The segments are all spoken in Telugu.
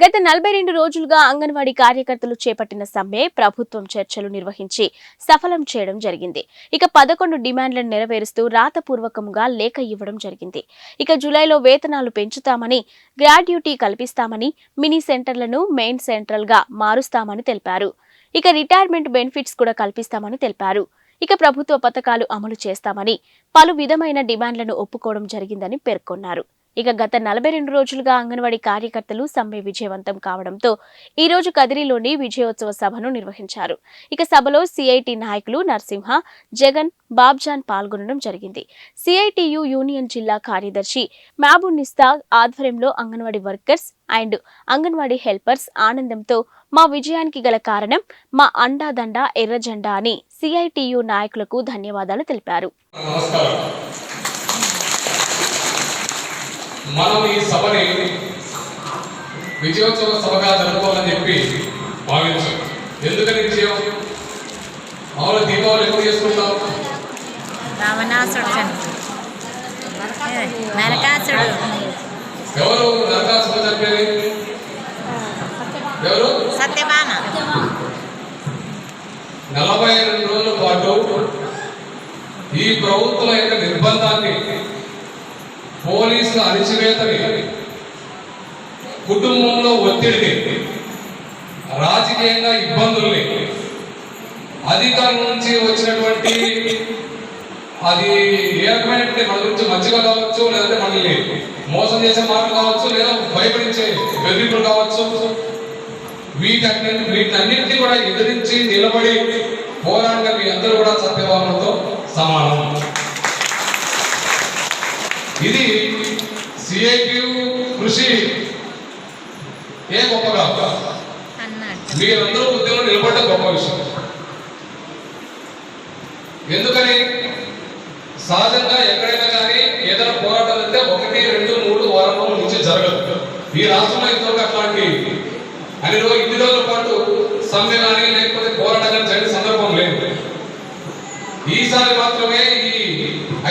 గత నలభై రెండు రోజులుగా అంగన్వాడీ కార్యకర్తలు చేపట్టిన సమ్మె ప్రభుత్వం చర్చలు నిర్వహించి సఫలం చేయడం జరిగింది. ఇక పదకొండు డిమాండ్లను నెరవేరుస్తూ రాతపూర్వకంగా లేఖ ఇవ్వడం జరిగింది. ఇక జూలైలో వేతనాలు పెంచుతామని గ్రాడ్యుటీ కల్పిస్తామని మినీ సెంటర్లను మెయిన్ సెంట్రల్గా మారుస్తామని తెలిపారు. ఇక రిటైర్మెంట్ బెనిఫిట్స్ కూడా కల్పిస్తామని తెలిపారు. ఇక ప్రభుత్వ పథకాలు అమలు చేస్తామని పలు విధమైన డిమాండ్లను ఒప్పుకోవడం జరిగిందని పేర్కొన్నారు. ఇక గత నలభై రెండు రోజులుగా అంగన్వాడీ కార్యకర్తలు సమ్మె విజయవంతం కావడంతో ఈ రోజు కదిరిలోని విజయోత్సవ సభను నిర్వహించారు. ఇక సభలో సిఐటి నాయకులు నరసింహ జగన్ బాబ్జాన్ పాల్గొనడం జరిగింది. సిఐటియు యూనియన్ జిల్లా కార్యదర్శి మహబూనిస్తా ఆధ్వర్యంలో anganwadi workers and anganwadi helpers ఆనందంతో మా విజయానికి గల కారణం మా అండాదండ ఎర్ర జెండా అని సిఐటియు నాయకులకు ధన్యవాదాలు తెలిపారు. మనం ఈ సభని విజయోత్సవ సభగా జరుపుకోవాలని చెప్పి భావించాం. ఎందుకని విజయం? మామూలు దీపావళి ఎప్పుడు చేసుకుంటాం? ఎవరు నరకాసుడు చంపేది? ఎవరు? సత్యభామ. నలభై రెండు రోజుల పాటు ఈ ప్రభుత్వం యొక్క నిర్బంధాన్ని పోలీసుల అణిచివేతని కుటుంబంలో ఒత్తిడిని రాజకీయంగా ఇబ్బందుల్ని అధికారం నుంచి వచ్చినటువంటి అది ఏ రకమైనటువంటి మన గురించి మంచిగా కావచ్చు లేదంటే మనల్ని మోసం చేసే మాటలు కావచ్చు లేదా భయపడించే బెదిరింపులు కావచ్చు వీటన్ని వీటన్నింటినీ కూడా ఎదిరించి నిలబడి పోరాడిన మీ అందరూ కూడా సత్యభావనతో సమానం. సిఐటియు కృషి ఏ గొప్పగా అన్నాడు. మీరందరూ ఉద్యమం నిలబడ్డ గొప్ప విషయం. ఎందుకని? సహజంగా ఎక్కడైనా కానీ ఏదైనా పోరాటం అంటే ఒకటి రెండు మూడు వారం రోజుల నుంచి జరగదు. ఈ రాష్ట్రంలో ఇంతవరకు అట్లాంటి అన్ని రోజు ఇన్ని రోజుల పాటు సమ్మె కానీ లేకపోతే పోరాటం కానీ జరిగిన సందర్భం లేదు ఈసారి మాత్రమే ఈ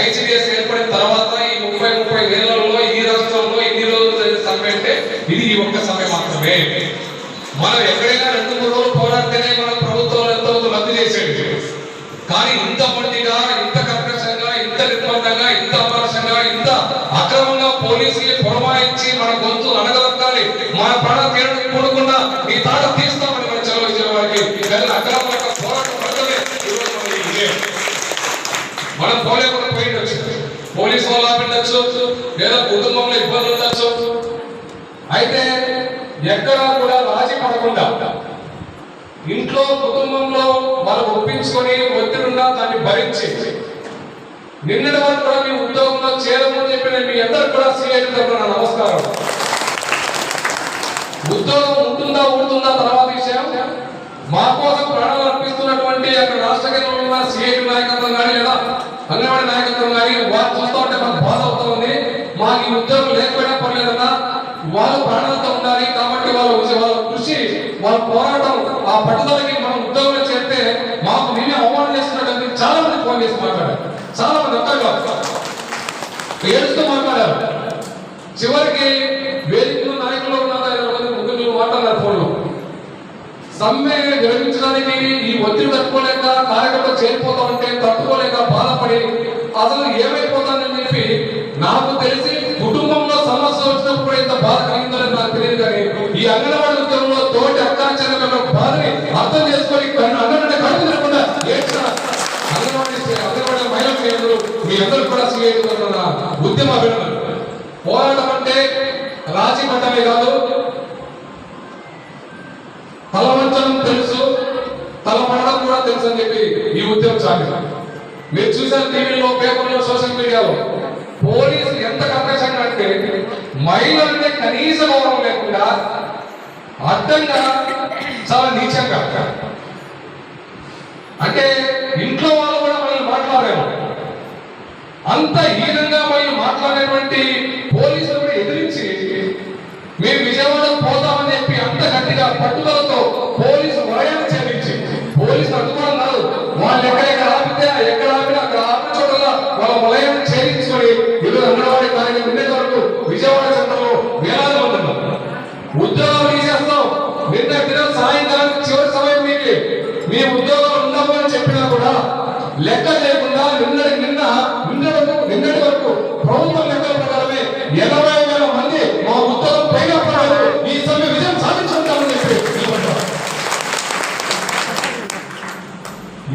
ఐసిడిఎస్ ఏర్పడిన తర్వాత ఈ ముప్పై ముప్పై ఏళ్ళలో ఈ రాష్ట్రంలో ఇన్ని రోజులు జరిగిన సమ్మె అంటే ఇది ఈ ఒక్క సమ్మె మాత్రమే మనం ఎక్కడైనా రెండు మూడు రోజులు పోరాడితేనే మన ప్రభుత్వం ఎంతో రద్దు చేసేది. కానీ ఇంత మొండిగా ఇంత కర్కశంగా ఇంత నిర్బంధంగా ఇంత అమర్షంగా ఇంత అక్రమంగా పోలీసులు పురమాయించి మన గొంతు అనగలగాలి మన ప్రాణ తీరడం కూడకుండా ఈ తాట తీస్తామని మన చెలవు ఇచ్చిన వారికి కానీ అక్రమంగా పోరాటం మనం పోలేకుండా పోయిండొచ్చు. పోలీసు వాళ్ళు ఆపిండొచ్చు లేదా కుటుంబంలో ఇబ్బందులు ఉండొచ్చు. అయితే ఎక్కడా కూడా రాజీ పడకుండా ఇంట్లో కుటుంబంలో వాళ్ళు ఒప్పించుకొని ఒత్తిడున్నా దాన్ని భరించి నిన్నటి వరకు కూడా మీ ఉద్యోగంలో చేరమని చెప్పి నేను మీ అందరు కూడా సీఐ తరఫున నమస్కారం. ఉద్యోగం ఉంటుందా ఉంటుందా తర్వాత విషయం. మా కోసం ప్రాణాలు అర్పిస్తున్నటువంటి అక్కడ రాష్ట్ర కేంద్రంలో ఉన్న సిఐ నాయకత్వం కానీ లేదా అంగన్వాడీ నాయకత్వం కానీ వారు చూస్తూ ఉంటే మాకు బాధ అవుతా ఉంది. మాకు ఈ ఉద్యోగం లేకపోతే వాళ్ళ వాళ్ళ కృషి వాళ్ళ పోరాటం ఆ పట్టుదలకి మనం ఉద్యోగంలో చేస్తే మాకు నిన్నే అవమానం చేస్తున్నాడని చాలా మంది ఫోన్ చేసి మాట్లాడారు చాలా మంది ఒక్కరు కాదు ఏడుస్తూ మాట్లాడారు చివరికి వేదికలు నాయకులు ముందు ఇరవై మంది మాట్లాడారు ఫోన్లో సమ్మె విరమించడానికి ఈ ఒత్తిడి తట్టుకోలేక కార్యకర్త చేరిపోతా ఉంటే తట్టుకోలేక బాధపడి అసలు ఏమైపోతానని చెప్పి నాకు తెలిసి కుటుంబంలో సమస్య వచ్చినప్పుడు ఎంత బాధ కలిగిందని నాకు తెలియదు కానీ ఈ అంగన్వాడీ ఉద్యమంలో తోటి అక్కాచార్యుల బాధని అర్థం చేసుకొని అంగన్వాడీ కడుపు తినకుండా ఏడ్చిన అంగన్వాడీ అంగన్వాడీ మహిళలు మీ అందరూ మీ అందరూ కూడా స్వీకరిస్తున్న ఉద్యమ అభినందనలు పోరాటం అంటే రాజీ పడ్డమే కాదు. తలవంచడం తెలుసు. తలపడడం కూడా తెలుసు అని చెప్పి ఈ ఉద్యమం సాగింది మీరు చూసారు టీవీలో పేపర్లో సోషల్ మీడియాలో. పోలీసులు ఎంత కర్కశంగా అంటే మహిళలంటే కనీస గౌరవం లేకుండా అర్థంగా చాలా నీచంగా అంటే ఇంట్లో వాళ్ళు కూడా మనల్ని మాట్లాడారు. అంత హీనంగా మనల్ని మాట్లాడేటువంటి పోలీసులు కూడా ఎదిరించి మేము విజయవాడ పోతామని చెప్పి అంత గట్టిగా పట్టుదలతో పోలీసు వలయాన్ని చేపించి పోలీసు అడ్డుకోవడం కాదు వాళ్ళు ఎక్కడ ఆపితే ఎక్కడ ఆపినా అక్కడ ఆపిన చోటలా వాళ్ళ వలయాన్ని ఛేదించుకొని ఈరోజు అంగన్వాడీ కార్యక్రమం ఉండేంత వరకు విజయవాడ సెంటర్లో వేలాది మంది ఉన్నారు ఉద్యోగం నిన్న దినం సాయంకాలం చివరి సమయం మీకు మీ ఉద్యోగాలు ఉండవు అని చెప్పినా కూడా లెక్క లేకుండా నిన్నటి నిన్న నిన్నటి నిన్నటి వరకు ప్రభుత్వం లెక్కల ప్రకారమే ఎనభై వేల మంది మా ఉత్తరం పైగా పడారు ఈ సమయం విజయం సాధించుకుంటామని చెప్పి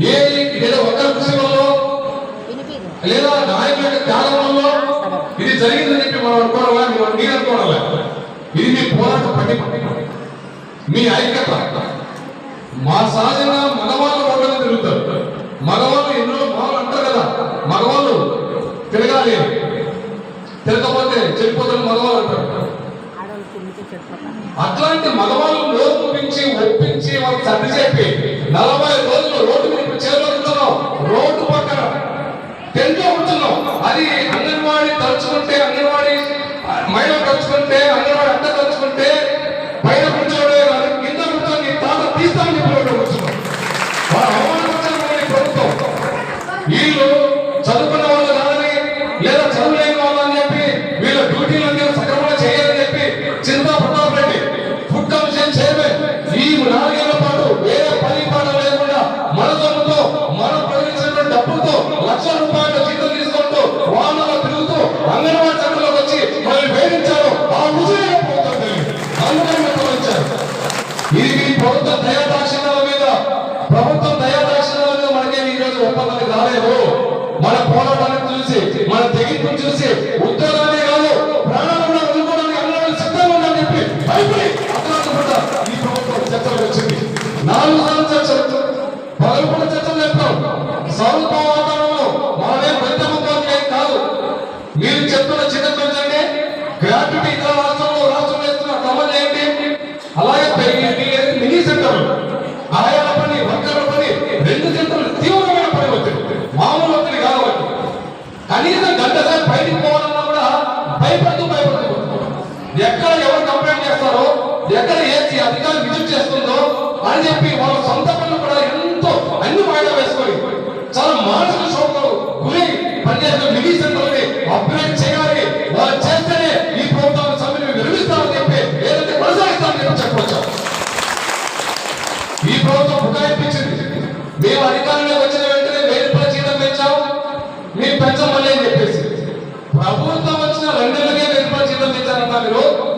ఏ లేదా ఒకరి కృషి వల్ల లేదా నాయకుల యొక్క త్యాగం వల్ల ఇది జరిగిందని చెప్పి మనం అనుకోవాలా? మీరు మీరు అనుకోవాలా? ఇది మీ పోరాట పట్టి మీ ఐక్యత. మా సహజంగా మగవాళ్ళు రోడ్ల మీద తిరుగుతారు మగవాళ్ళు ఎన్నో మగవాళ్ళు అంటారు కదా మగవాళ్ళు తిరగాలి తిరగకపోతే చెడిపోతారు మగవాళ్ళు అంటారు అట్లాంటి మగవాళ్ళు నోరు ముగించి ఒప్పించి వాళ్ళకి సర్ది చెప్పి నలభై రోజులు రోడ్డు మీద చేరుతున్నాం రోడ్డు పక్కన టెంట్ ఉంటున్నాం అది అంగన్వాడీ తలుచుకుంటే అంగన్వాడీ మహిళ తలుచుకుంటే అంగన్వాడీ అడ్డ తలుచుకుంటే బయట కూర్చోడే కింద కూర్చొని తాత తీస్తాం చెప్పారు ఈ మీ ప్రభుత్వ దయాదాక్షిణ్యాల మీద ప్రభుత్వం దయాదాక్షిణ్యాల మీద మనకేమి ఈరోజు రోజు ఒప్పందానికి రాలేదు మన పోరాటాన్ని చూసి మన తెగింపు చూసి ఉద్యోగాలే కాదు ప్రాణాలు కూడా వదులుకోవడానికి అందరూ సిద్ధంగా ఉందని చెప్పి భయపడి అర్థమవుతుందా ఈ ప్రభుత్వం చర్చలకు వచ్చింది. నాలుగు సార్లు చర్చలు పగలు కూడా చర్చలు చెప్తాం సౌత్ వాతావరణంలో మనమే పెద్ద ముఖ్యం కాదు. మీరు చెప్తున్న చిన్న పెంచండి గ్రాట్యుటీ ఇతర రాష్ట్రంలో రాష్ట్రంలో ఇస్తున్న క్రమం చేయండి అలాగే పెరిగి- మీ సెంటర్లు ఆయాల పని వర్గాల పని రెండు సెంటర్లు తీవ్రమైన పని వచ్చింది మామూలు ఒత్తిడి కావచ్చు. కనీసం గంట సేపు బయటికి పోవాలన్నా కూడా భయపడుతూ భయపడుతూ ఎక్కడ ఎవరు కంప్లైంట్ చేస్తారో ఎక్కడ ఏది అధికారి విజిట్ చేస్తుందో అని చెప్పి వాళ్ళ సొంత పనులు కూడా ఎంతో అన్ని వాయిదా వేసుకొని చాలా మానసిక